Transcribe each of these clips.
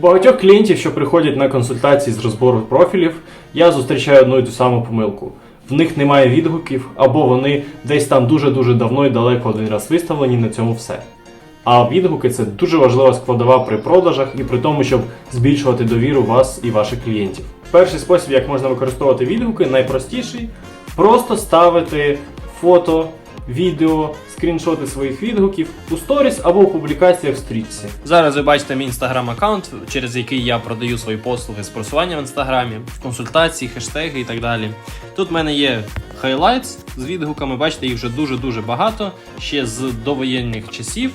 Багатьох клієнтів, що приходять на консультації з розбору профілів, я зустрічаю одну і ту саму помилку. В них немає відгуків, або вони десь там дуже-дуже давно і далеко один раз виставлені, на цьому все. А відгуки це дуже важлива складова при продажах і при тому, щоб збільшувати довіру вас і ваших клієнтів. Перший спосіб, як можна використовувати відгуки, найпростіший просто ставити фото, відео, скріншоти своїх відгуків у сторіс або у публікаціях в стрічці. Зараз ви бачите мій інстаграм аккаунт, через який я продаю свої послуги з просування в інстаграмі, в консультації, хештеги і так далі. Тут в мене є хайлайтс з відгуками, бачите, їх вже дуже-дуже багато, ще з довоєнних часів.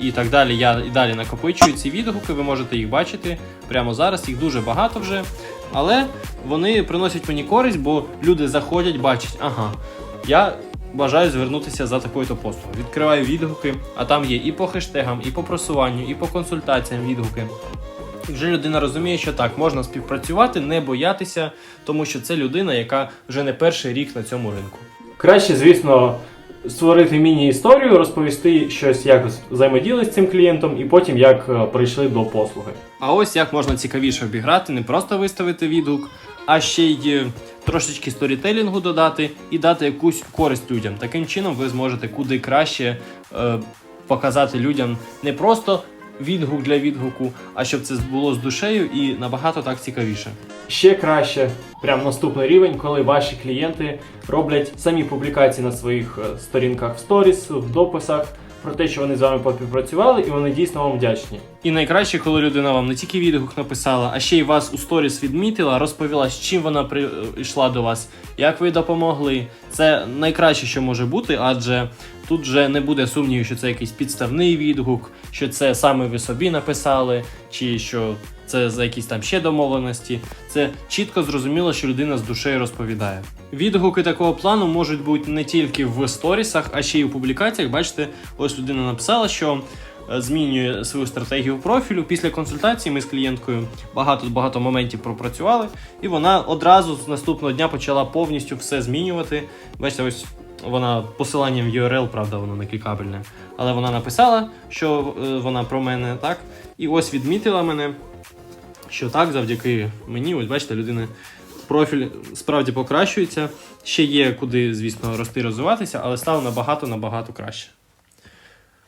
І так далі. Я і далі накопичую ці відгуки, ви можете їх бачити прямо зараз. Їх дуже багато вже. Але вони приносять мені користь, бо люди заходять, бачать, ага, я бажаю звернутися за такою-то послугою. Відкриваю відгуки, а там є і по хештегам, і по просуванню, і по консультаціям відгуки. І вже людина розуміє, що так, можна співпрацювати, не боятися, тому що це людина, яка вже не перший рік на цьому ринку. Краще, звісно, створити міні-історію, розповісти щось, як взаємодіяли з цим клієнтом, і потім як е, прийшли до послуги. А ось як можна цікавіше обіграти, не просто виставити відгук, а ще й е, трошечки сторітелінгу додати і дати якусь користь людям. Таким чином ви зможете куди краще е, показати людям не просто відгук для відгуку, а щоб це було з душею і набагато так цікавіше. Ще краще, прям наступний рівень, коли ваші клієнти роблять самі публікації на своїх е, сторінках в сторіс, в дописах про те, що вони з вами попрацювали, і вони дійсно вам вдячні. І найкраще, коли людина вам не тільки відгук написала, а ще й вас у сторіс відмітила, розповіла, з чим вона прийшла до вас, як ви допомогли. Це найкраще, що може бути, адже тут вже не буде сумнівів, що це якийсь підставний відгук, що це саме ви собі написали, чи що це за якісь там ще домовленості. Це чітко зрозуміло, що людина з душею розповідає. Відгуки такого плану можуть бути не тільки в сторісах, а ще й у публікаціях. Бачите, ось людина написала, що е, змінює свою стратегію профілю. Після консультації ми з клієнткою багато багато моментів пропрацювали, і вона одразу з наступного дня почала повністю все змінювати. Бачите, ось вона посиланням URL, правда, воно не клікабельне. Але вона написала, що е, вона про мене так, і ось відмітила мене, що так, завдяки мені, ось бачите, людина. Профіль справді покращується. Ще є куди, звісно, рости розвиватися, але стало набагато набагато краще.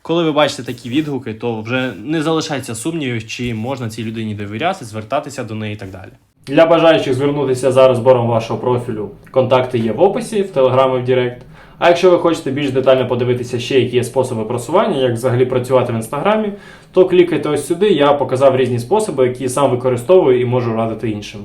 Коли ви бачите такі відгуки, то вже не залишається сумнівів, чи можна цій людині довіряти, звертатися до неї і так далі. Для бажаючих звернутися за розбором вашого профілю, контакти є в описі, в Telegram і в Директ. А якщо ви хочете більш детально подивитися ще, які є способи просування, як взагалі працювати в інстаграмі, то клікайте ось сюди. Я показав різні способи, які сам використовую і можу радити іншим.